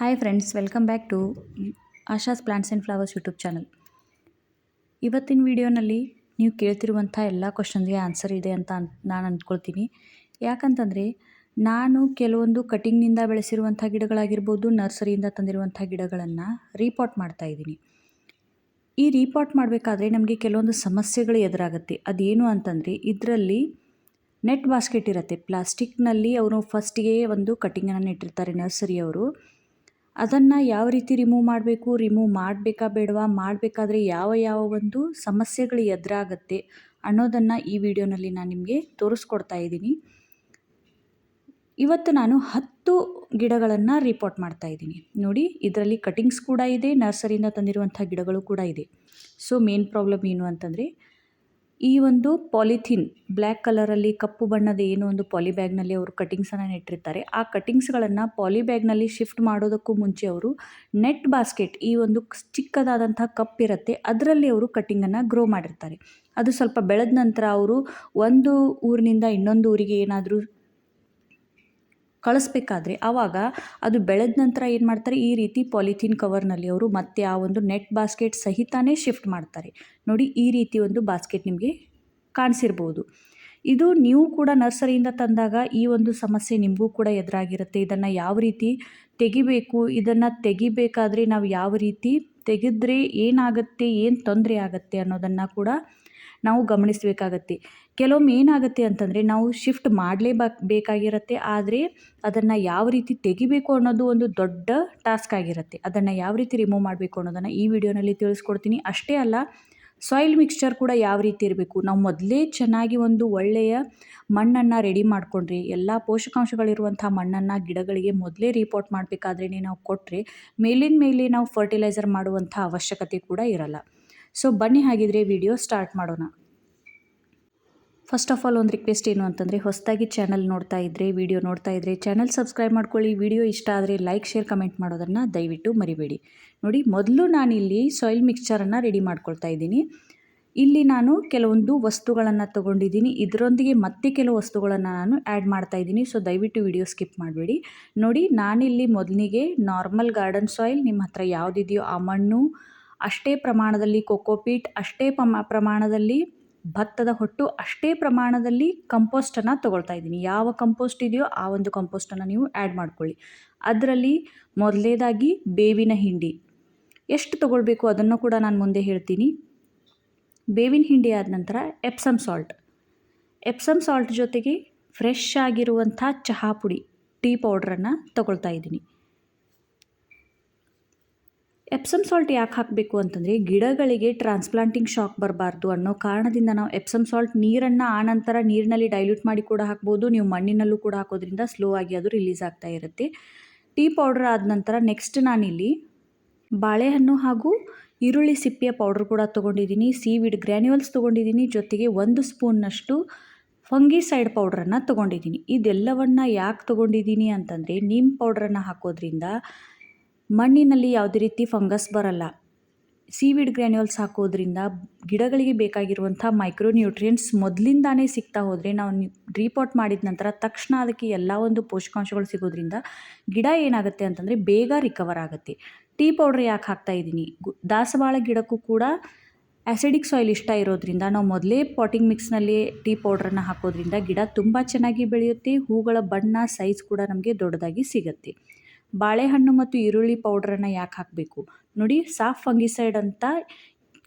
Hi friends welcome back to Asha's plants and flowers YouTube channel ಇವತ್ತಿನ ವಿಡಿಯೋನಲ್ಲಿ ನೀವು ಕೇಳ್ತಿರುವಂಥ ಎಲ್ಲ ಕ್ವಶನ್ಗೆ ಆನ್ಸರ್ ಇದೆ ಅಂತ ನಾನು ಅಂದ್ಕೊಳ್ತೀನಿ. ಯಾಕಂತಂದರೆ, ನಾನು ಕೆಲವೊಂದು ಕಟಿಂಗ್ನಿಂದ ಬೆಳೆಸಿರುವಂಥ ಗಿಡಗಳಾಗಿರ್ಬೋದು ನರ್ಸರಿಯಿಂದ ತಂದಿರುವಂಥ ಗಿಡಗಳನ್ನು ರೀಪಾಟ್ ಮಾಡ್ತಾ ಇದ್ದೀನಿ. ಈ ರೀಪಾಟ್ ಮಾಡಬೇಕಾದ್ರೆ ನಮಗೆ ಕೆಲವೊಂದು ಸಮಸ್ಯೆಗಳು ಎದುರಾಗುತ್ತೆ. ಅದೇನು ಅಂತಂದರೆ, ಇದರಲ್ಲಿ ನೆಟ್ ಬಾಸ್ಕೆಟ್ ಇರುತ್ತೆ. ಪ್ಲಾಸ್ಟಿಕ್ನಲ್ಲಿ ಅವರು ಫಸ್ಟಿಗೆ ಒಂದು ಕಟಿಂಗನ್ನು ಇಟ್ಟಿರ್ತಾರೆ ನರ್ಸರಿಯವರು ಅದನ್ನು ಯಾವ ರೀತಿ ರಿಮೂವ್ ಮಾಡಬೇಕು? ರಿಮೂವ್ ಮಾಡಬೇಕಾ ಬೇಡವಾ? ಮಾಡಬೇಕಾದ್ರೆ ಯಾವ ಯಾವ ಒಂದು ಸಮಸ್ಯೆಗಳು ಎದುರಾಗತ್ತೆ ಅನ್ನೋದನ್ನು ಈ ವಿಡಿಯೋನಲ್ಲಿ ನಾನು ನಿಮಗೆ ತೋರಿಸ್ಕೊಡ್ತಾ ಇದ್ದೀನಿ. ಇವತ್ತು ನಾನು ಹತ್ತು ಗಿಡಗಳನ್ನು ರಿಪೋರ್ಟ್ ಮಾಡ್ತಾ ಇದ್ದೀನಿ. ನೋಡಿ, ಇದರಲ್ಲಿ ಕಟಿಂಗ್ಸ್ ಕೂಡ ಇದೆ ನರ್ಸರಿಯಿಂದ ತಂದಿರುವಂಥ ಗಿಡಗಳು ಕೂಡ ಇದೆ. ಸೊ ಮೇನ್ ಪ್ರಾಬ್ಲಮ್ ಏನು ಅಂತಂದರೆ ಈ ಒಂದು ಪಾಲಿಥೀನ್ ಬ್ಲ್ಯಾಕ್ ಕಲರಲ್ಲಿ ಕಪ್ಪು ಬಣ್ಣದ ಏನು ಒಂದು ಪಾಲಿ ಬ್ಯಾಗ್ನಲ್ಲಿ ಅವರು ಕಟಿಂಗ್ಸನ್ನು ನೆಟ್ಟಿರ್ತಾರೆ. ಆ ಕಟಿಂಗ್ಸ್ಗಳನ್ನು ಪಾಲಿ ಬ್ಯಾಗ್ನಲ್ಲಿ ಶಿಫ್ಟ್ ಮಾಡೋದಕ್ಕೂ ಮುಂಚೆ ಅವರು ನೆಟ್ ಬಾಸ್ಕೆಟ್ ಈ ಒಂದು ಚಿಕ್ಕದಾದಂಥ ಕಪ್ ಇರುತ್ತೆ. ಅದರಲ್ಲಿ ಅವರು ಕಟಿಂಗನ್ನು ಗ್ರೋ ಮಾಡಿರ್ತಾರೆ. ಅದು ಸ್ವಲ್ಪ ಬೆಳೆದ ನಂತರ ಅವರು ಒಂದು ಊರಿನಿಂದ ಇನ್ನೊಂದು ಊರಿಗೆ ಏನಾದರೂ ಕಳಿಸ್ಬೇಕಾದ್ರೆ ಆವಾಗ ಅದು ಬೆಳೆದ ನಂತರ ಏನು ಮಾಡ್ತಾರೆ? ಈ ರೀತಿ ಪಾಲಿಥೀನ್ ಕವರ್ನಲ್ಲಿ ಅವರು ಮತ್ತೆ ಆ ಒಂದು ನೆಟ್ ಬಾಸ್ಕೆಟ್ ಸಹಿತಾನೇ ಶಿಫ್ಟ್ ಮಾಡ್ತಾರೆ. ನೋಡಿ ಈ ರೀತಿ ಒಂದು ಬಾಸ್ಕೆಟ್ ನಿಮಗೆ ಕಾಣಿಸಿರ್ಬೋದು. ಇದು ನೀವು ಕೂಡ ನರ್ಸರಿಯಿಂದ ತಂದಾಗ ಈ ಒಂದು ಸಮಸ್ಯೆ ನಿಮಗೂ ಕೂಡ ಎದುರಾಗಿರುತ್ತೆ. ಇದನ್ನು ಯಾವ ರೀತಿ ತೆಗಿಬೇಕು? ಇದನ್ನು ತೆಗಿಬೇಕಾದ್ರೆ ನಾವು ಯಾವ ರೀತಿ ತೆಗೆದ್ರೆ ಏನಾಗುತ್ತೆ? ಏನು ತೊಂದರೆ ಆಗುತ್ತೆ ಅನ್ನೋದನ್ನು ಕೂಡ ನಾವು ಗಮನಿಸಬೇಕಾಗತ್ತೆ. ಕೆಲವೊಮ್ಮೆ ಏನಾಗುತ್ತೆ ಅಂತಂದರೆ ನಾವು ಶಿಫ್ಟ್ ಮಾಡಲೇ ಬೇಕಾಗಿರತ್ತೆ. ಆದರೆ ಅದನ್ನು ಯಾವ ರೀತಿ ತೆಗಿಬೇಕು ಅನ್ನೋದು ಒಂದು ದೊಡ್ಡ ಟಾಸ್ಕ್ ಆಗಿರುತ್ತೆ. ಅದನ್ನು ಯಾವ ರೀತಿ ರಿಮೂವ್ ಮಾಡಬೇಕು ಅನ್ನೋದನ್ನು ಈ ವಿಡಿಯೋನಲ್ಲಿ ತಿಳಿಸ್ಕೊಡ್ತೀನಿ. ಅಷ್ಟೇ ಅಲ್ಲ ಸಾಯಿಲ್ ಮಿಕ್ಸ್ಚರ್ ಕೂಡ ಯಾವ ರೀತಿ ಇರಬೇಕು? ನಾವು ಮೊದಲೇ ಚೆನ್ನಾಗಿ ಒಂದು ಒಳ್ಳೆಯ ಮಣ್ಣನ್ನು ರೆಡಿ ಮಾಡಿಕೊಂಡ್ರಿ, ಎಲ್ಲ ಪೋಷಕಾಂಶಗಳಿರುವಂಥ ಮಣ್ಣನ್ನು ಗಿಡಗಳಿಗೆ ಮೊದಲೇ ರಿಪೋರ್ಟ್ ಮಾಡಬೇಕಾದ್ರೇ ನಾವು ಕೊಟ್ಟರೆ ಮೇಲಿನ ಮೇಲೆ ನಾವು ಫರ್ಟಿಲೈಸರ್ ಮಾಡುವಂಥ ಅವಶ್ಯಕತೆ ಕೂಡ ಇರಲ್ಲ. ಸೊ ಬನ್ನಿ ಹಾಗಿದ್ರೆ ವಿಡಿಯೋ ಸ್ಟಾರ್ಟ್ ಮಾಡೋಣ. ಫಸ್ಟ್ ಆಫ್ ಆಲ್ ಒಂದು ರಿಕ್ವೆಸ್ಟ್ ಏನು ಅಂತಂದರೆ, ಹೊಸದಾಗಿ ಚಾನಲ್ ನೋಡ್ತಾ ಇದ್ದರೆ ವಿಡಿಯೋ ನೋಡ್ತಾ ಇದ್ದರೆ ಚಾನಲ್ ಸಬ್ಸ್ಕ್ರೈಬ್ ಮಾಡ್ಕೊಳ್ಳಿ. ವಿಡಿಯೋ ಇಷ್ಟ ಆದರೆ ಲೈಕ್ ಶೇರ್ ಕಮೆಂಟ್ ಮಾಡೋದನ್ನು ದಯವಿಟ್ಟು ಮರಿಬೇಡಿ. ನೋಡಿ, ಮೊದಲು ನಾನಿಲ್ಲಿ ಸಾಯಿಲ್ ಮಿಕ್ಸ್ಚರನ್ನು ರೆಡಿ ಮಾಡ್ಕೊಳ್ತಾ ಇದ್ದೀನಿ. ಇಲ್ಲಿ ನಾನು ಕೆಲವೊಂದು ವಸ್ತುಗಳನ್ನು ತೊಗೊಂಡಿದ್ದೀನಿ. ಇದರೊಂದಿಗೆ ಮತ್ತೆ ಕೆಲವು ವಸ್ತುಗಳನ್ನು ನಾನು ಆ್ಯಡ್ ಮಾಡ್ತಾ ಇದ್ದೀನಿ. ಸೊ ದಯವಿಟ್ಟು ವಿಡಿಯೋ ಸ್ಕಿಪ್ ಮಾಡಬೇಡಿ. ನೋಡಿ, ನಾನಿಲ್ಲಿ ಮೊದಲಿಗೆ ನಾರ್ಮಲ್ ಗಾರ್ಡನ್ ಸಾಯಿಲ್ ನಿಮ್ಮ ಹತ್ರ ಯಾವುದಿದೆಯೋ ಆ ಮಣ್ಣು ಅಷ್ಟೇ ಪ್ರಮಾಣದಲ್ಲಿ ಕೋಕೋಪೀಟ್ ಅಷ್ಟೇ ಪಮ, ಪ್ರಮಾಣದಲ್ಲಿ ಭತ್ತದ ಹೊಟ್ಟು, ಅಷ್ಟೇ ಪ್ರಮಾಣದಲ್ಲಿ ಕಂಪೋಸ್ಟನ್ನು ತೊಗೊಳ್ತಾ ಇದ್ದೀನಿ. ಯಾವ ಕಂಪೋಸ್ಟ್ ಇದೆಯೋ ಆ ಒಂದು ಕಂಪೋಸ್ಟನ್ನು ನೀವು ಆ್ಯಡ್ ಮಾಡ್ಕೊಳ್ಳಿ. ಅದರಲ್ಲಿ ಮೊದಲೇದಾಗಿ ಬೇವಿನ ಹಿಂಡಿ. ಎಷ್ಟು ತೊಗೊಳ್ಬೇಕು ಅದನ್ನು ಕೂಡ ನಾನು ಮುಂದೆ ಹೇಳ್ತೀನಿ. ಬೇವಿನ ಹಿಂಡಿ ಆದ ನಂತರ ಎಪ್ಸಮ್ ಸಾಲ್ಟ್ ಎಪ್ಸಮ್ ಸಾಲ್ಟ್ ಜೊತೆಗೆ ಫ್ರೆಶ್ ಆಗಿರುವಂಥ ಚಹಾ ಪುಡಿ, ಟೀ ಪೌಡ್ರನ್ನು ತೊಗೊಳ್ತಾ ಇದ್ದೀನಿ. ಎಪ್ಸಮ್ ಸಾಲ್ಟ್ ಯಾಕೆ ಹಾಕಬೇಕು ಅಂತಂದರೆ ಗಿಡಗಳಿಗೆ ಟ್ರಾನ್ಸ್ಪ್ಲಾಂಟಿಂಗ್ ಶಾಕ್ ಬರಬಾರ್ದು ಅನ್ನೋ ಕಾರಣದಿಂದ ನಾವು ಎಪ್ಸಮ್ ಸಾಲ್ಟ್ ನೀರನ್ನು ಆನಂತರ ನೀರಿನಲ್ಲಿ ಡೈಲ್ಯೂಟ್ ಮಾಡಿ ಕೂಡ ಹಾಕ್ಬೋದು. ನೀವು ಮಣ್ಣಿನಲ್ಲೂ ಕೂಡ ಹಾಕೋದ್ರಿಂದ ಸ್ಲೋ ಆಗಿ ಅದು ರಿಲೀಸ್ ಆಗ್ತಾ ಇರುತ್ತೆ. ಟೀ ಪೌಡರ್ ಆದ ನಂತರ ನೆಕ್ಸ್ಟ್ ನಾನಿಲ್ಲಿ ಬಾಳೆಹಣ್ಣು ಹಾಗೂ ಈರುಳ್ಳಿ ಸಿಪ್ಪೆಯ ಪೌಡ್ರ್ ಕೂಡ ತೊಗೊಂಡಿದ್ದೀನಿ. ಸೀವಿಡ್ ಗ್ರ್ಯಾನ್ಯುವಲ್ಸ್ ತೊಗೊಂಡಿದ್ದೀನಿ. ಜೊತೆಗೆ ಒಂದು ಸ್ಪೂನ್ನಷ್ಟು ಫಂಗಿಸೈಡ್ ಪೌಡ್ರನ್ನು ತೊಗೊಂಡಿದ್ದೀನಿ. ಇದೆಲ್ಲವನ್ನು ಯಾಕೆ ತೊಗೊಂಡಿದ್ದೀನಿ ಅಂತಂದರೆ, ನೀಮ್ ಪೌಡ್ರನ್ನು ಹಾಕೋದ್ರಿಂದ ಮಣ್ಣಿನಲ್ಲಿ ಯಾವುದೇ ರೀತಿ ಫಂಗಸ್ ಬರಲ್ಲ. ಸೀವಿಡ್ ಗ್ರ್ಯಾನ್ಯೂಲ್ಸ್ ಹಾಕೋದ್ರಿಂದ ಗಿಡಗಳಿಗೆ ಬೇಕಾಗಿರುವಂಥ ಮೈಕ್ರೋ ನ್ಯೂಟ್ರಿಯೆಂಟ್ಸ್ ಮೊದಲಿಂದಾನೇ ಸಿಗ್ತಾ ಹೋದರೆ ನಾವು ರೀಪಾಟ್ ಮಾಡಿದ ನಂತರ ತಕ್ಷಣ ಅದಕ್ಕೆ ಎಲ್ಲ ಒಂದು ಪೋಷಕಾಂಶಗಳು ಸಿಗೋದ್ರಿಂದ ಗಿಡ ಏನಾಗುತ್ತೆ ಅಂತಂದರೆ ಬೇಗ ರಿಕವರ್ ಆಗುತ್ತೆ. ಟೀ ಪೌಡ್ರ್ ಯಾಕೆ ಹಾಕ್ತಾ ಇದ್ದೀನಿ? ದಾಸವಾಳ ಗಿಡಕ್ಕೂ ಕೂಡ ಆ್ಯಸಿಡಿಕ್ ಸಾಯಿಲ್ ಇಷ್ಟ ಇರೋದ್ರಿಂದ ನಾವು ಮೊದಲೇ ಪಾಟಿಂಗ್ ಮಿಕ್ಸ್ನಲ್ಲಿ ಟೀ ಪೌಡ್ರನ್ನು ಹಾಕೋದ್ರಿಂದ ಗಿಡ ತುಂಬ ಚೆನ್ನಾಗಿ ಬೆಳೆಯುತ್ತೆ, ಹೂಗಳ ಬಣ್ಣ, ಸೈಜ್ ಕೂಡ ನಮಗೆ ದೊಡ್ಡದಾಗಿ ಸಿಗುತ್ತೆ. ಬಾಳೆಹಣ್ಣು ಮತ್ತು ಈರುಳ್ಳಿ ಪೌಡ್ರನ್ನು ಯಾಕೆ ಹಾಕಬೇಕು? ನೋಡಿ, ಸಾಫ್ ಫಂಗಿಸೈಡ್ ಅಂತ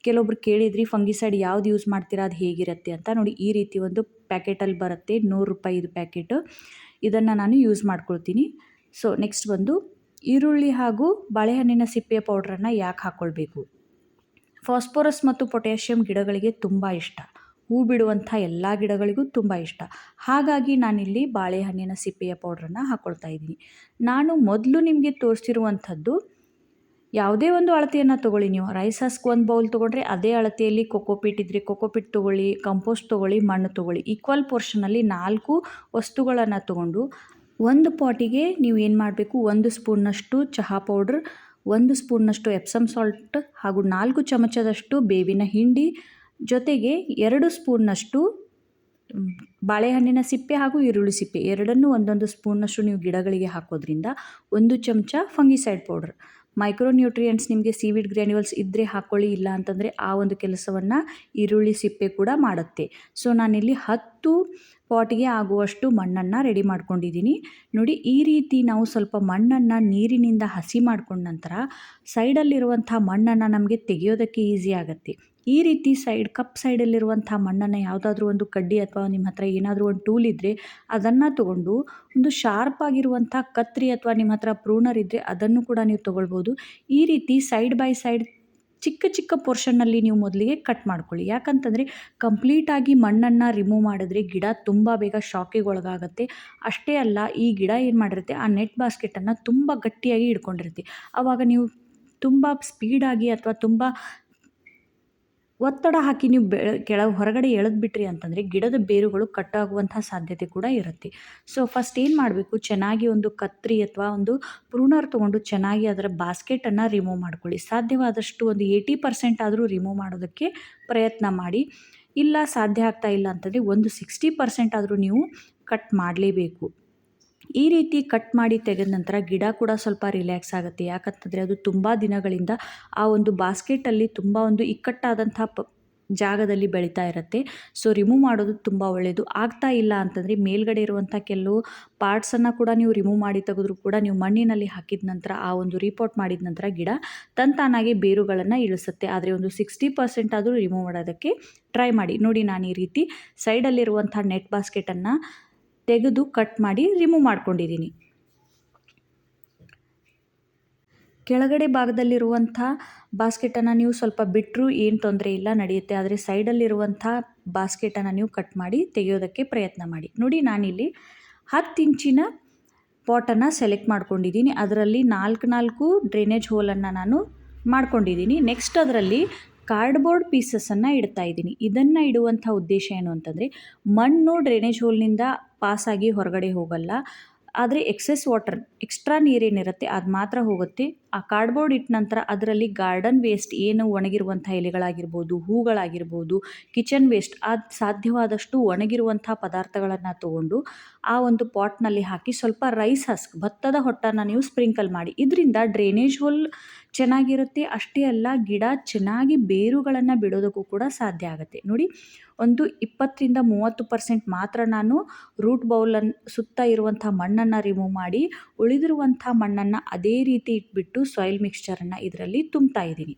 ಕೆಲವೊಬ್ರು ಕೇಳಿದ್ರಿ, ಫಂಗಿಸೈಡ್ ಯಾವ್ದು ಯೂಸ್ ಮಾಡ್ತೀರಾ, ಅದು ಹೇಗಿರುತ್ತೆ ಅಂತ. ನೋಡಿ, ಈ ರೀತಿ ಒಂದು ಪ್ಯಾಕೆಟಲ್ಲಿ ಬರುತ್ತೆ, ನೂರು ರೂಪಾಯಿ ಇದು ಪ್ಯಾಕೆಟು. ಇದನ್ನು ನಾನು ಯೂಸ್ ಮಾಡ್ಕೊಳ್ತೀನಿ. ಸೊ, ನೆಕ್ಸ್ಟ್ ಬಂದು ಈರುಳ್ಳಿ ಹಾಗೂ ಬಾಳೆಹಣ್ಣಿನ ಸಿಪ್ಪೆಯ ಪೌಡ್ರನ್ನು ಯಾಕೆ ಹಾಕ್ಕೊಳ್ಬೇಕು ಫಾಸ್ಫೋರಸ್ ಮತ್ತು ಪೊಟ್ಯಾಷಿಯಂ ಗಿಡಗಳಿಗೆ ತುಂಬ ಇಷ್ಟ. ಹೂ ಬಿಡುವಂಥ ಎಲ್ಲ ಗಿಡಗಳಿಗೂ ತುಂಬ ಇಷ್ಟ. ಹಾಗಾಗಿ ನಾನಿಲ್ಲಿ ಬಾಳೆಹಣ್ಣಿನ ಸಿಪ್ಪೆಯ ಪೌಡ್ರನ್ನು ಹಾಕ್ಕೊಳ್ತಾ ಇದ್ದೀನಿ. ನಾನು ಮೊದಲು ನಿಮಗೆ ತೋರಿಸಿರುವಂಥದ್ದು ಯಾವುದೇ ಒಂದು ಅಳತೆಯನ್ನು ತೊಗೊಳ್ಳಿ ನೀವು. ರೈಸ್ ಹಸ್ಕ್ ಒಂದು ಬೌಲ್ ತೊಗೊಂಡ್ರೆ ಅದೇ ಅಳತೆಯಲ್ಲಿ ಕೊಕೋಪಿಟ್ ಇದ್ದರೆ ಕೊಕೋಪಿಟ್ ತೊಗೊಳ್ಳಿ ಕಂಪೋಸ್ಟ್ ತೊಗೊಳ್ಳಿ, ಮಣ್ಣು ತೊಗೊಳ್ಳಿ. ಈಕ್ವಲ್ ಪೋರ್ಷನಲ್ಲಿ ನಾಲ್ಕು ವಸ್ತುಗಳನ್ನು ತೊಗೊಂಡು ಒಂದು ಪಾಟಿಗೆ ನೀವು ಏನು ಮಾಡಬೇಕು? ಒಂದು ಸ್ಪೂನ್ನಷ್ಟು ಚಹಾ ಪೌಡ್ರ್ ಒಂದು ಸ್ಪೂನ್ನಷ್ಟು ಎಪ್ಸಮ್ ಸಾಲ್ಟ್ ಹಾಗೂ ನಾಲ್ಕು ಚಮಚದಷ್ಟು ಬೇವಿನ ಹಿಂಡಿ ಜೊತೆಗೆ ಎರಡು ಸ್ಪೂನ್ನಷ್ಟು ಬಾಳೆಹಣ್ಣಿನ ಸಿಪ್ಪೆ ಹಾಗೂ ಈರುಳ್ಳಿ ಸಿಪ್ಪೆ. ಎರಡನ್ನೂ ಒಂದೊಂದು ಸ್ಪೂನ್ನಷ್ಟು ನೀವು ಗಿಡಗಳಿಗೆ ಹಾಕೋದ್ರಿಂದ ಒಂದು ಚಮಚ ಫಂಗಿಸೈಡ್ ಪೌಡರ್. ಮೈಕ್ರೋನ್ಯೂಟ್ರಿಯೆಂಟ್ಸ್ ನಿಮಗೆ ಸೀವಿಡ್ ಗ್ರ್ಯಾನ್ಯುವಲ್ಸ್ ಇದ್ದರೆ ಹಾಕ್ಕೊಳ್ಳಿ ಇಲ್ಲ ಅಂತಂದರೆ ಆ ಒಂದು ಕೆಲಸವನ್ನು ಈರುಳ್ಳಿ ಸಿಪ್ಪೆ ಕೂಡ ಮಾಡುತ್ತೆ. ಸೊ, ನಾನಿಲ್ಲಿ ಹತ್ತು ಪಾಟಿಗೆ ಆಗುವಷ್ಟು ಮಣ್ಣನ್ನು ರೆಡಿ ಮಾಡ್ಕೊಂಡಿದ್ದೀನಿ. ನೋಡಿ, ಈ ರೀತಿ ನಾವು ಸ್ವಲ್ಪ ಮಣ್ಣನ್ನು ನೀರಿನಿಂದ ಹಸಿ ಮಾಡ್ಕೊಂಡ ನಂತರ ಸೈಡಲ್ಲಿರುವಂಥ ಮಣ್ಣನ್ನು ನಮಗೆ ತೆಗೆಯೋದಕ್ಕೆ ಈಸಿ ಆಗುತ್ತೆ. ಈ ರೀತಿ ಸೈಡ್, ಕಪ್ ಸೈಡಲ್ಲಿರುವಂಥ ಮಣ್ಣನ್ನು ಯಾವುದಾದ್ರೂ ಒಂದು ಕಡ್ಡಿ ಅಥವಾ ನಿಮ್ಮ ಹತ್ರ ಏನಾದರೂ ಒಂದು ಟೂಲ್ ಇದ್ದರೆ ಅದನ್ನು ತಗೊಂಡು ಒಂದು ಶಾರ್ಪ್ ಆಗಿರುವಂಥ ಕತ್ರಿ ಅಥವಾ ನಿಮ್ಮ ಹತ್ರ ಪ್ರೂನರ್ ಇದ್ದರೆ ಅದನ್ನು ಕೂಡ ನೀವು ತೊಗೊಳ್ಬೋದು. ಈ ರೀತಿ ಸೈಡ್ ಬೈ ಸೈಡ್ ಚಿಕ್ಕ ಚಿಕ್ಕ ಪೋರ್ಷನ್ನಲ್ಲಿ ನೀವು ಮೊದಲಿಗೆ ಕಟ್ ಮಾಡ್ಕೊಳ್ಳಿ. ಯಾಕಂತಂದರೆ ಕಂಪ್ಲೀಟಾಗಿ ಮಣ್ಣನ್ನು ರಿಮೂವ್ ಮಾಡಿದ್ರೆ ಗಿಡ ತುಂಬ ಬೇಗ ಶಾಕಿಗೆ ಒಳಗಾಗುತ್ತೆ. ಅಷ್ಟೇ ಅಲ್ಲ, ಈ ಗಿಡ ಏನು ಮಾಡಿರುತ್ತೆ? ಆ ನೆಟ್ ಬಾಸ್ಕೆಟನ್ನು ತುಂಬ ಗಟ್ಟಿಯಾಗಿ ಹಿಡ್ಕೊಂಡಿರುತ್ತೆ. ಆವಾಗ ನೀವು ತುಂಬ ಸ್ಪೀಡಾಗಿ ಅಥವಾ ತುಂಬ ಒತ್ತಡ ಹಾಕಿ ನೀವು ಬೆ ಕೆಳಗೆ ಹೊರಗಡೆ ಎಳೆದ್ಬಿಟ್ರಿ ಅಂತಂದರೆ ಗಿಡದ ಬೇರುಗಳು ಕಟ್ಟಾಗುವಂಥ ಸಾಧ್ಯತೆ ಕೂಡ ಇರುತ್ತೆ. ಸೊ ಫಸ್ಟ್ ಏನು ಮಾಡಬೇಕು? ಚೆನ್ನಾಗಿ ಒಂದು ಕತ್ರಿ ಅಥವಾ ಒಂದು ಪ್ರೂನರ್ ತೊಗೊಂಡು ಚೆನ್ನಾಗಿ ಅದರ ಬಾಸ್ಕೆಟನ್ನು ರಿಮೂವ್ ಮಾಡ್ಕೊಳ್ಳಿ. ಸಾಧ್ಯವಾದಷ್ಟು ಒಂದು ಏಯ್ಟಿ ಪರ್ಸೆಂಟ್ ಆದರೂ ರಿಮೂವ್ ಮಾಡೋದಕ್ಕೆ ಪ್ರಯತ್ನ ಮಾಡಿ. ಇಲ್ಲ, ಸಾಧ್ಯ ಆಗ್ತಾ ಇಲ್ಲ ಅಂತಂದರೆ ಒಂದು ಸಿಕ್ಸ್ಟಿ ಪರ್ಸೆಂಟ್ ಆದರೂ ನೀವು ಕಟ್ ಮಾಡಲೇಬೇಕು. ಈ ರೀತಿ ಕಟ್ ಮಾಡಿ ತೆಗೆದ ನಂತರ ಗಿಡ ಕೂಡ ಸ್ವಲ್ಪ ರಿಲ್ಯಾಕ್ಸ್ ಆಗುತ್ತೆ. ಯಾಕಂತಂದರೆ ಅದು ತುಂಬ ದಿನಗಳಿಂದ ಆ ಒಂದು ಬಾಸ್ಕೆಟಲ್ಲಿ ತುಂಬ ಒಂದು ಇಕ್ಕಟ್ಟಾದಂಥ ಪ ಜಾಗದಲ್ಲಿ ಬೆಳೀತಾ ಇರುತ್ತೆ. ಸೊ ರಿಮೂವ್ ಮಾಡೋದು ತುಂಬ ಒಳ್ಳೆಯದು ಆಗ್ತಾ ಇಲ್ಲ ಅಂತಂದರೆ ಮೇಲ್ಗಡೆ ಇರುವಂಥ ಕೆಲವು ಪಾರ್ಟ್ಸನ್ನು ಕೂಡ ನೀವು ರಿಮೂವ್ ಮಾಡಿ ತೆಗೆದ್ರೂ ಕೂಡ ನೀವು ಮಣ್ಣಿನಲ್ಲಿ ಹಾಕಿದ ನಂತರ ಆ ಒಂದು ರಿಪೋರ್ಟ್ ಮಾಡಿದ ನಂತರ ಗಿಡ ತಂತಾನಾಗಿ ಬೇರುಗಳನ್ನು ಇಳಿಸುತ್ತೆ. ಆದರೆ ಒಂದು ಸಿಕ್ಸ್ಟಿ ಪರ್ಸೆಂಟ್ ಆದರೂ ರಿಮೂವ್ ಮಾಡೋದಕ್ಕೆ ಟ್ರೈ ಮಾಡಿ. ನೋಡಿ, ನಾನು ಈ ರೀತಿ ಸೈಡಲ್ಲಿರುವಂಥ ನೆಟ್ ಬಾಸ್ಕೆಟನ್ನು ತೆಗೆದು ಕಟ್ ಮಾಡಿ ರಿಮೂವ್ ಮಾಡ್ಕೊಂಡಿದ್ದೀನಿ. ಕೆಳಗಡೆ ಭಾಗದಲ್ಲಿರುವಂಥ ಬಾಸ್ಕೆಟನ್ನು ನೀವು ಸ್ವಲ್ಪ ಬಿಟ್ಟರೂ ಏನು ತೊಂದರೆ ಇಲ್ಲ ನಡೆಯುತ್ತೆ. ಆದರೆ ಸೈಡಲ್ಲಿರುವಂಥ ಬಾಸ್ಕೆಟನ್ನು ನೀವು ಕಟ್ ಮಾಡಿ ತೆಗೆಯೋದಕ್ಕೆ ಪ್ರಯತ್ನ ಮಾಡಿ. ನೋಡಿ, ನಾನಿಲ್ಲಿ ಹತ್ತು ಇಂಚಿನ ಪಾಟನ್ನು ಸೆಲೆಕ್ಟ್ ಮಾಡ್ಕೊಂಡಿದ್ದೀನಿ. ಅದರಲ್ಲಿ ನಾಲ್ಕು ನಾಲ್ಕು ಡ್ರೈನೇಜ್ ಹೋಲನ್ನು ನಾನು ಮಾಡ್ಕೊಂಡಿದ್ದೀನಿ. ನೆಕ್ಸ್ಟ್ ಅದರಲ್ಲಿ ಕಾರ್ಡ್ಬೋರ್ಡ್ ಪೀಸಸನ್ನು ಇಡ್ತಾ ಇದ್ದೀನಿ. ಇದನ್ನು ಇಡುವಂಥ ಉದ್ದೇಶ ಏನು ಅಂತಂದರೆ, ಮಣ್ಣು ಡ್ರೈನೇಜ್ ಹೋಲ್ನಿಂದ ಪಾಸಾಗಿ ಹೊರಗಡೆ ಹೋಗಲ್ಲ. ಆದರೆ ಎಕ್ಸೆಸ್ ವಾಟರ್ ಎಕ್ಸ್ಟ್ರಾ ನೀರೇನಿರುತ್ತೆ ಅದು ಮಾತ್ರ ಹೋಗುತ್ತೆ. ಆ ಕಾರ್ಡ್ಬೋರ್ಡ್ ಇಟ್ಟ ನಂತರ ಅದರಲ್ಲಿ ಗಾರ್ಡನ್ ವೇಸ್ಟ್ ಏನು ಒಣಗಿರುವಂಥ ಎಲೆಗಳಾಗಿರ್ಬೋದು, ಹೂಗಳಾಗಿರ್ಬೋದು ಕಿಚನ್ ವೇಸ್ಟ್ ಅದು ಸಾಧ್ಯವಾದಷ್ಟು ಒಣಗಿರುವಂಥ ಪದಾರ್ಥಗಳನ್ನು ತೊಗೊಂಡು ಆ ಒಂದು ಪಾಟ್ನಲ್ಲಿ ಹಾಕಿ ಸ್ವಲ್ಪ ರೈಸ್ ಹಸ್ಕ್ ಭತ್ತದ ಹೊಟ್ಟನ್ನು ನೀವು ಸ್ಪ್ರಿಂಕಲ್ ಮಾಡಿ. ಇದರಿಂದ ಡ್ರೈನೇಜ್ ಹೋಲ್ ಚೆನ್ನಾಗಿರುತ್ತೆ, ಅಷ್ಟೇ ಅಲ್ಲ ಗಿಡ ಚೆನ್ನಾಗಿ ಬೇರುಗಳನ್ನು ಬಿಡೋದಕ್ಕೂ ಕೂಡ ಸಾಧ್ಯ ಆಗುತ್ತೆ. ನೋಡಿ, ಒಂದು ಇಪ್ಪತ್ತರಿಂದ ಮೂವತ್ತು ಪರ್ಸೆಂಟ್ ಮಾತ್ರ ನಾನು ರೂಟ್ ಬೌಲನ್ನು ಸುತ್ತ ಇರುವಂಥ ಮಣ್ಣನ್ನು ರಿಮೂವ್ ಮಾಡಿ, ಉಳಿದಿರುವಂಥ ಮಣ್ಣನ್ನು ಅದೇ ರೀತಿ ಇಟ್ಬಿಟ್ಟು ಸಾಯಿಲ್ ಮಿಕ್ಸ್ಚರನ್ನು ಇದರಲ್ಲಿ ತುಂಬ್ತಾ ಇದ್ದೀನಿ.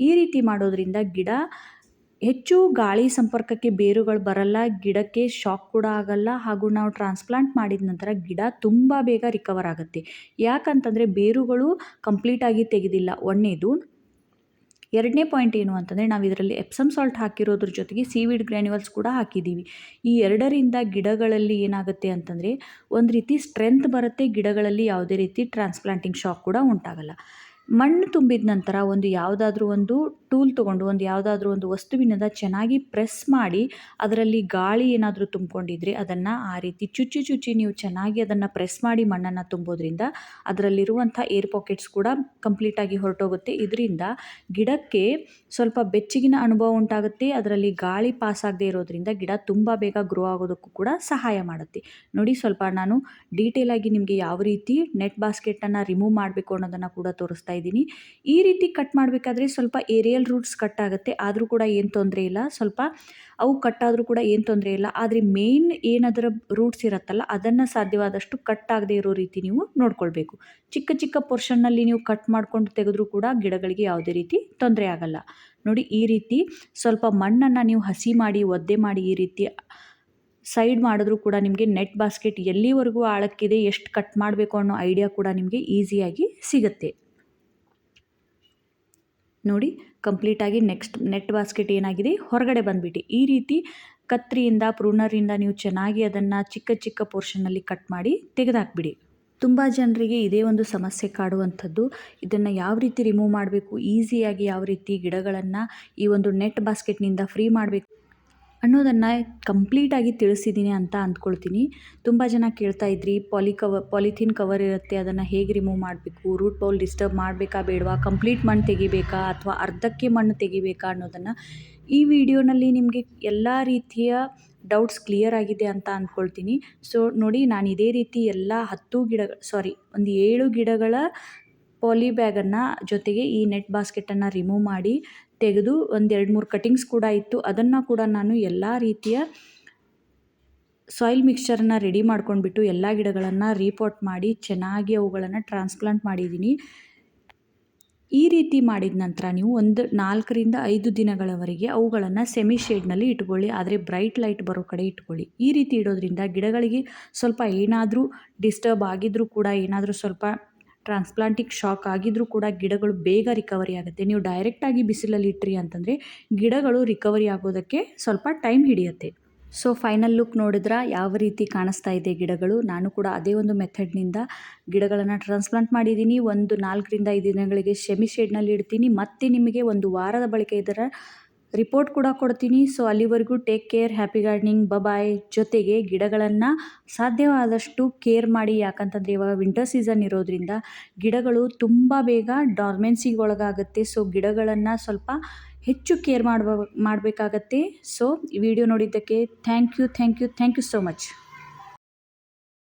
ಈ ರೀತಿ ಮಾಡೋದ್ರಿಂದ ಗಿಡ ಹೆಚ್ಚು ಗಾಳಿ ಸಂಪರ್ಕಕ್ಕೆ ಬೇರುಗಳು ಬರಲ್ಲ, ಗಿಡಕ್ಕೆ ಶಾಕ್ ಕೂಡ ಆಗಲ್ಲ ಹಾಗೂ ನಾವು ಟ್ರಾನ್ಸ್ಪ್ಲಾಂಟ್ ಮಾಡಿದ ನಂತರ ಗಿಡ ತುಂಬ ಬೇಗ ರಿಕವರ್ ಆಗುತ್ತೆ. ಯಾಕಂತಂದರೆ ಬೇರುಗಳು ಕಂಪ್ಲೀಟಾಗಿ ತೆಗೆದಿಲ್ಲ. ಒಂದನೇದು ಎರಡನೇ ಪಾಯಿಂಟ್ ಏನು ಅಂತಂದರೆ ನಾವು ಇದರಲ್ಲಿ ಎಪ್ಸಮ್ ಸಾಲ್ಟ್ ಹಾಕಿರೋದ್ರ ಜೊತೆಗೆ ಸೀವಿಡ್ ಗ್ರ್ಯಾನ್ಯುವಲ್ಸ್ ಕೂಡ ಹಾಕಿದ್ದೀವಿ. ಈ ಎರಡರಿಂದ ಗಿಡಗಳಲ್ಲಿ ಏನಾಗುತ್ತೆ ಅಂತಂದರೆ ಒಂದು ರೀತಿ ಸ್ಟ್ರೆಂತ್ ಬರುತ್ತೆ, ಗಿಡಗಳಲ್ಲಿ ಯಾವುದೇ ರೀತಿ ಟ್ರಾನ್ಸ್ಪ್ಲಾಂಟಿಂಗ್ ಶಾಕ್ ಕೂಡ ಉಂಟಾಗಲ್ಲ. ಮಣ್ಣು ತುಂಬಿದ ನಂತರ ಒಂದು ಯಾವುದಾದ್ರೂ ಒಂದು ಟೂಲ್ ತೊಗೊಂಡು, ಒಂದು ಯಾವುದಾದ್ರೂ ಒಂದು ವಸ್ತುವಿನಿಂದ ಚೆನ್ನಾಗಿ ಪ್ರೆಸ್ ಮಾಡಿ ಅದರಲ್ಲಿ ಗಾಳಿ ಏನಾದರೂ ತುಂಬಿಕೊಂಡಿದ್ರೆ ಅದನ್ನು ಆ ರೀತಿ ಚುಚ್ಚಿ ಚುಚ್ಚಿ ನೀವು ಚೆನ್ನಾಗಿ ಅದನ್ನು ಪ್ರೆಸ್ ಮಾಡಿ ಮಣ್ಣನ್ನು ತುಂಬೋದ್ರಿಂದ ಅದರಲ್ಲಿರುವಂಥ ಏರ್ ಪಾಕೆಟ್ಸ್ ಕೂಡ ಕಂಪ್ಲೀಟಾಗಿ ಹೊರಟೋಗುತ್ತೆ. ಇದರಿಂದ ಗಿಡಕ್ಕೆ ಸ್ವಲ್ಪ ಬೆಚ್ಚಗಿನ ಅನುಭವ ಉಂಟಾಗುತ್ತೆ, ಅದರಲ್ಲಿ ಗಾಳಿ ಪಾಸ್ ಆಗದೆ ಇರೋದ್ರಿಂದ ಗಿಡ ತುಂಬ ಬೇಗ ಗ್ರೋ ಆಗೋದಕ್ಕೂ ಕೂಡ ಸಹಾಯ ಮಾಡುತ್ತೆ. ನೋಡಿ ಸ್ವಲ್ಪ ನಾನು ಡೀಟೇಲಾಗಿ ನಿಮಗೆ ಯಾವ ರೀತಿ ನೆಟ್ ಬಾಸ್ಕೆಟನ್ನು ರಿಮೂವ್ ಮಾಡಬೇಕು ಅನ್ನೋದನ್ನು ಕೂಡ ತೋರಿಸ್ತಾ ಇದ್ದೀನಿ. ಈ ರೀತಿ ಕಟ್ ಮಾಡಬೇಕಾದ್ರೆ ಸ್ವಲ್ಪ ಏರಿಯಲ್ ರೂಟ್ಸ್ ಕಟ್ ಆಗುತ್ತೆ. ಆದರೂ ಕೂಡ ಏನು ತೊಂದರೆ ಇಲ್ಲ. ಸ್ವಲ್ಪ ಅವು ಕಟ್ಟಾದರೂ ಕೂಡ ಏನು ತೊಂದರೆ ಇಲ್ಲ. ಆದರೆ ಮೇನ್ ಏನದರ ರೂಟ್ಸ್ ಇರುತ್ತಲ್ಲ, ಅದನ್ನು ಸಾಧ್ಯವಾದಷ್ಟು ಕಟ್ ಆಗದೆ ಇರೋ ರೀತಿ ನೀವು ನೋಡ್ಕೊಳ್ಬೇಕು. ಚಿಕ್ಕ ಚಿಕ್ಕ ಪೋರ್ಷನ್ನಲ್ಲಿ ನೀವು ಕಟ್ ಮಾಡ್ಕೊಂಡು ತೆಗೆದ್ರೂ ಕೂಡ ಗಿಡಗಳಿಗೆ ಯಾವುದೇ ರೀತಿ ತೊಂದರೆ ಆಗಲ್ಲ. ನೋಡಿ, ಈ ರೀತಿ ಸ್ವಲ್ಪ ಮಣ್ಣನ್ನು ನೀವು ಹಸಿ ಮಾಡಿ, ಒದ್ದೆ ಮಾಡಿ ಈ ರೀತಿ ಸೈಡ್ ಮಾಡಿದ್ರೂ ಕೂಡ ನಿಮಗೆ ನೆಟ್ ಬಾಸ್ಕೆಟ್ ಎಲ್ಲಿವರೆಗೂ ಆಳಕ್ಕಿದೆ, ಎಷ್ಟು ಕಟ್ ಮಾಡಬೇಕು ಅನ್ನೋ ಐಡಿಯಾ ಕೂಡ ನಿಮಗೆ ಈಸಿಯಾಗಿ ಸಿಗುತ್ತೆ. ನೋಡಿ, ಕಂಪ್ಲೀಟಾಗಿ ನೆಕ್ಸ್ಟ್ ನೆಟ್ ಬಾಸ್ಕೆಟ್ ಏನಾಗಿದೆ? ಹೊರಗಡೆ ಬಂದುಬಿಟ್ಟು ಈ ರೀತಿ ಕತ್ರಿಯಿಂದ ಪ್ರೂನರಿಂದ ನೀವು ಚೆನ್ನಾಗಿ ಅದನ್ನು ಚಿಕ್ಕ ಚಿಕ್ಕ ಪೋರ್ಷನಲ್ಲಿ ಕಟ್ ಮಾಡಿ ತೆಗೆದಾಕ್ಬಿಡಿ. ತುಂಬ ಜನರಿಗೆ ಇದೇ ಒಂದು ಸಮಸ್ಯೆ ಕಾಡುವಂಥದ್ದು. ಇದನ್ನು ಯಾವ ರೀತಿ ರಿಮೂವ್ ಮಾಡಬೇಕು? ಈಸಿಯಾಗಿ ಯಾವ ರೀತಿ ಗಿಡಗಳನ್ನು ಈ ಒಂದು ನೆಟ್ ಬಾಸ್ಕೆಟ್ನಿಂದ ಫ್ರೀ ಮಾಡಬೇಕು? ಅನ್ನೋದನ್ನು ಕಂಪ್ಲೀಟಾಗಿ ತಿಳಿಸಿದ್ದೀನಿ ಅಂತ ಅಂದ್ಕೊಳ್ತೀನಿ. ತುಂಬ ಜನ ಕೇಳ್ತಾ ಇದ್ರಿ, ಪಾಲಿ ಕವ, ಪಾಲಿಥೀನ್ ಕವರ್ ಇರುತ್ತೆ, ಅದನ್ನು ಹೇಗೆ ರಿಮೂವ್ ಮಾಡಬೇಕು ರೂಟ್ ಬೌಲ್ ಡಿಸ್ಟರ್ಬ್ ಮಾಡಬೇಕಾ ಬೇಡವಾ ಕಂಪ್ಲೀಟ್ ಮಣ್ಣು ತೆಗಿಬೇಕಾ ಅಥವಾ ಅರ್ಧಕ್ಕೆ ಮಣ್ಣು ತೆಗಿಬೇಕಾ ಅನ್ನೋದನ್ನು ಈ ವಿಡಿಯೋನಲ್ಲಿ ನಿಮಗೆ ಎಲ್ಲ ರೀತಿಯ ಡೌಟ್ಸ್ ಕ್ಲಿಯರ್ ಆಗಿದೆ ಅಂತ ಅಂದ್ಕೊಳ್ತೀನಿ. ಸೊ ನೋಡಿ ನಾನು ಇದೇ ರೀತಿ ಎಲ್ಲ ಹತ್ತು ಗಿಡ ಸಾರಿ ಒಂದು ಏಳು ಗಿಡಗಳ ಪಾಲಿ ಬ್ಯಾಗನ್ನು ಜೊತೆಗೆ ಈ ನೆಟ್ ಬಾಸ್ಕೆಟನ್ನು ರಿಮೂವ್ ಮಾಡಿ ತೆಗೆದು ಒಂದೆರಡು ಮೂರು ಕಟಿಂಗ್ಸ್ ಕೂಡ ಇತ್ತು. ಅದನ್ನು ಕೂಡ ನಾನು ಎಲ್ಲ ರೀತಿಯ ಸಾಯಿಲ್ ಮಿಕ್ಸ್ಚರನ್ನು ರೆಡಿ ಮಾಡ್ಕೊಂಡ್ಬಿಟ್ಟು ಎಲ್ಲ ಗಿಡಗಳನ್ನು ರೀಪೋರ್ಟ್ ಮಾಡಿ ಚೆನ್ನಾಗಿ ಅವುಗಳನ್ನು ಟ್ರಾನ್ಸ್ಪ್ಲಾಂಟ್ ಮಾಡಿದ್ದೀನಿ. ಈ ರೀತಿ ಮಾಡಿದ ನಂತರ ನೀವು ಒಂದು ನಾಲ್ಕರಿಂದ ಐದು ದಿನಗಳವರೆಗೆ ಅವುಗಳನ್ನು ಸೆಮಿ ಶೇಡ್ನಲ್ಲಿ ಇಟ್ಕೊಳ್ಳಿ. ಆದರೆ ಬ್ರೈಟ್ ಲೈಟ್ ಬರೋ ಕಡೆ ಇಟ್ಕೊಳ್ಳಿ. ಈ ರೀತಿ ಇಡೋದ್ರಿಂದ ಗಿಡಗಳಿಗೆ ಸ್ವಲ್ಪ ಏನಾದರೂ ಡಿಸ್ಟರ್ಬ್ ಆಗಿದ್ದರೂ ಕೂಡ ಏನಾದರೂ ಸ್ವಲ್ಪ ಟ್ರಾನ್ಸ್ಪ್ಲಾಂಟಿಕ್ ಶಾಕ್ ಆಗಿದ್ದರೂ ಕೂಡ ಗಿಡಗಳು ಬೇಗ ರಿಕವರಿ ಆಗುತ್ತೆ. ನೀವು ಡೈರೆಕ್ಟಾಗಿ ಬಿಸಿಲಲ್ಲಿ ಇಟ್ರಿ ಅಂತಂದರೆ ಗಿಡಗಳು ರಿಕವರಿ ಆಗೋದಕ್ಕೆ ಸ್ವಲ್ಪ ಟೈಮ್ ಹಿಡಿಯುತ್ತೆ. ಸೊ ಫೈನಲ್ ಲುಕ್ ನೋಡಿದ್ರೆ? ಯಾವ ರೀತಿ ಕಾಣಿಸ್ತಾ ಇದೆ ಗಿಡಗಳು? ನಾನು ಕೂಡ ಅದೇ ಒಂದು ಮೆಥಡ್ನಿಂದ ಗಿಡಗಳನ್ನು ಟ್ರಾನ್ಸ್ಪ್ಲಾಂಟ್ ಮಾಡಿದ್ದೀನಿ. ಒಂದು ನಾಲ್ಕರಿಂದ ಐದು ದಿನಗಳಿಗೆ ಶೆಮಿ ಶೇಡ್ನಲ್ಲಿ ಇಡ್ತೀನಿ. ಮತ್ತೆ ನಿಮಗೆ ಒಂದು ವಾರದ ಬಳಿಕ ಇದರ ರಿಪೋರ್ಟ್ ಕೂಡ ಕೊಡ್ತೀನಿ. ಸೊ ಅಲ್ಲಿವರೆಗೂ take care happy gardening bye bye ಜೊತೆಗೆ ಗಿಡಗಳನ್ನು ಸಾಧ್ಯವಾದಷ್ಟು ಕೇರ್ ಮಾಡಿ. ಯಾಕಂತಂದರೆ ಇವಾಗ ವಿಂಟರ್ ಸೀಸನ್ ಇರೋದ್ರಿಂದ ಗಿಡಗಳು ತುಂಬ ಬೇಗ ಡಾರ್ಮೆನ್ಸಿಗೆ ಒಳಗಾಗುತ್ತೆ ಸೊ ಗಿಡಗಳನ್ನು ಸ್ವಲ್ಪ ಹೆಚ್ಚು ಕೇರ್ ಮಾಡ್ಬ, ಮಾಡಬೇಕಾಗತ್ತೆ. ಸೊ ವಿಡಿಯೋ ನೋಡಿದ್ದಕ್ಕೆ thank you thank you thank you so much